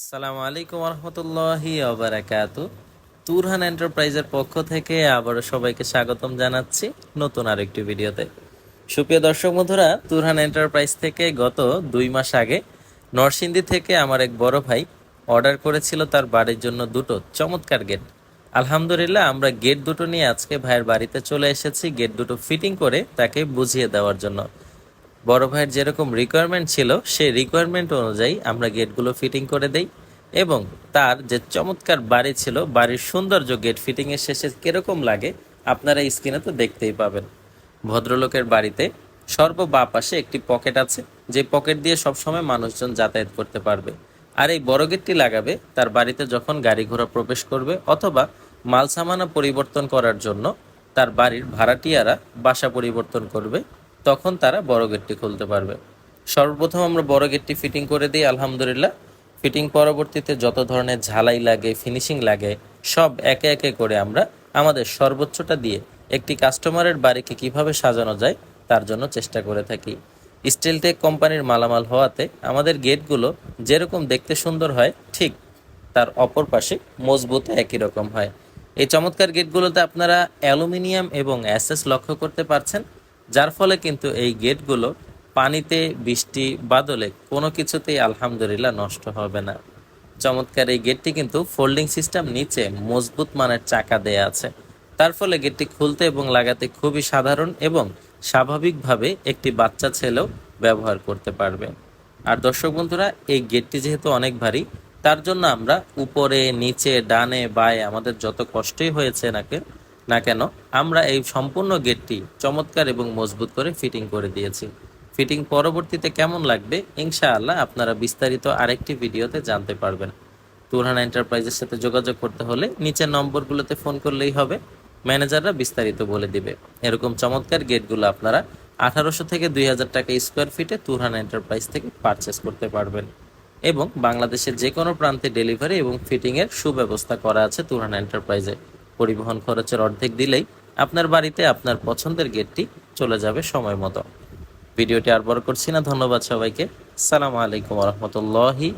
আসসালামু আলাইকুম রহমতুল্লাহি তুরহান এন্টারপ্রাইজের পক্ষ থেকে আবারও সবাইকে স্বাগতম জানাচ্ছি নতুন আরেকটি ভিডিওতে। সুপ্রিয় দর্শক বন্ধুরা, তুরহান এন্টারপ্রাইজ থেকে গত দুই মাস আগে নরসিংদী থেকে আমার এক বড় ভাই অর্ডার করেছিল তার বাড়ির জন্য দুটো চমৎকার গেট। আলহামদুলিল্লাহ, আমরা গেট দুটো নিয়ে আজকে ভাইয়ের বাড়িতে চলে এসেছি। গেট দুটো ফিটিং করে তাকে বুঝিয়ে দেওয়ার জন্য। বড় ভাইয়ের যেরকম রিকোয়ারমেন্ট ছিল, সেই রিকোয়ারমেন্ট অনুযায়ী আমরা গেটগুলো ফিটিং করে দেই এবং তার যে চমৎকার বাড়ি ছিল, বাড়ির সৌন্দর্য গেট ফিটিংয়ের শেষে কীরকম লাগে, আপনারা স্ক্রিনে তো দেখতেই পাবেন। ভদ্রলোকের বাড়িতে সর্ব বা পাশে একটি পকেট আছে, যে পকেট দিয়ে সবসময় মানুষজন যাতায়াত করতে পারবে। আর এই বড় গেটটি লাগাবে তার বাড়িতে যখন গাড়ি ঘোড়া প্রবেশ করবে অথবা মাল সামানা পরিবর্তন করার জন্য তার বাড়ির ভাড়াটিয়ারা বাসা পরিবর্তন করবে। তখন তারা বড় গেটটি খুলতে পারবে। সর্বপ্রথম আমরা বড় গেটটি ফিটিং করে দিই, আলহামদুলিল্লাহ। ফিটিং পরবর্তীতে যত ধরনের ঝালাই লাগে, ফিনিশিং লাগে, সব একে একে করে আমরা আমাদের সর্বোচ্চটা দিয়ে একটি কাস্টমারের বাড়িকে কীভাবে সাজানো যায় তার জন্য চেষ্টা করে থাকি। স্টিলটেক কোম্পানির মালামাল হওয়াতে আমাদের গেটগুলো যেরকম দেখতে সুন্দর হয়, ঠিক তার অপর পাশে মজবুত একই রকম হয়। এই চমৎকার গেটগুলোতে আপনারা অ্যালুমিনিয়াম এবং অ্যাসেস লক্ষ্য করতে পারছেন। যার ফলে কিন্তু এই গেটগুলো পানিতে, বৃষ্টি, বাদলে কোনো কিছুতেই আলহামদুলিল্লাহ নষ্ট হবে না। চমৎকার এই গেটটি কিন্তু ফোল্ডিং সিস্টেম নিচে মজবুত মানের চাকা দেয়া আছে। তার ফলে গেটটি খুলতে এবং লাগাতে খুবই সাধারণ এবং স্বাভাবিকভাবে একটি বাচ্চা ছেলেও ব্যবহার করতে পারবে। আর দর্শক বন্ধুরা, এই গেটটি যেহেতু অনেক ভারী, তার জন্য আমরা উপরে, নিচে, ডানে, বায়ে আমাদের যত কষ্টই হয়েছে নাকি না কেন, আমরা এই সম্পূর্ণ গেটটি চমৎকার এবং মজবুত করে ফিটিং করে দিয়েছি। ফিটিং পরবর্তীতে কেমন লাগবে, ইনশাআল্লাহ আপনারা বিস্তারিত আরেকটি ভিডিওতে জানতে পারবেন। তুরহান এন্টারপ্রাইজের সাথে যোগাযোগ করতে হলে নিচের নম্বরগুলোতে ফোন করলেই হবে, ম্যানেজাররা বিস্তারিত বলে দিবে। এরকম চমৎকার গেটগুলো আপনারা আঠারোশো থেকে দুই হাজার টাকা স্কোয়ার ফিটে তুরহান এন্টারপ্রাইজ থেকে পারচেস করতে পারবেন। এবং বাংলাদেশের যে কোনো প্রান্তে ডেলিভারি এবং ফিটিংয়ের সুব্যবস্থা করা আছে তুরহান এন্টারপ্রাইজে। পরিবহন খরচের অর্ধেক দিলেই আপনার বাড়িতে আপনার পছন্দের গেটটি চলে যাবে সময় মতো। ভিডিওটি আর বড় করছি না। ধন্যবাদ সবাইকে। সালাম আলাইকুম রহমতুল্লাহি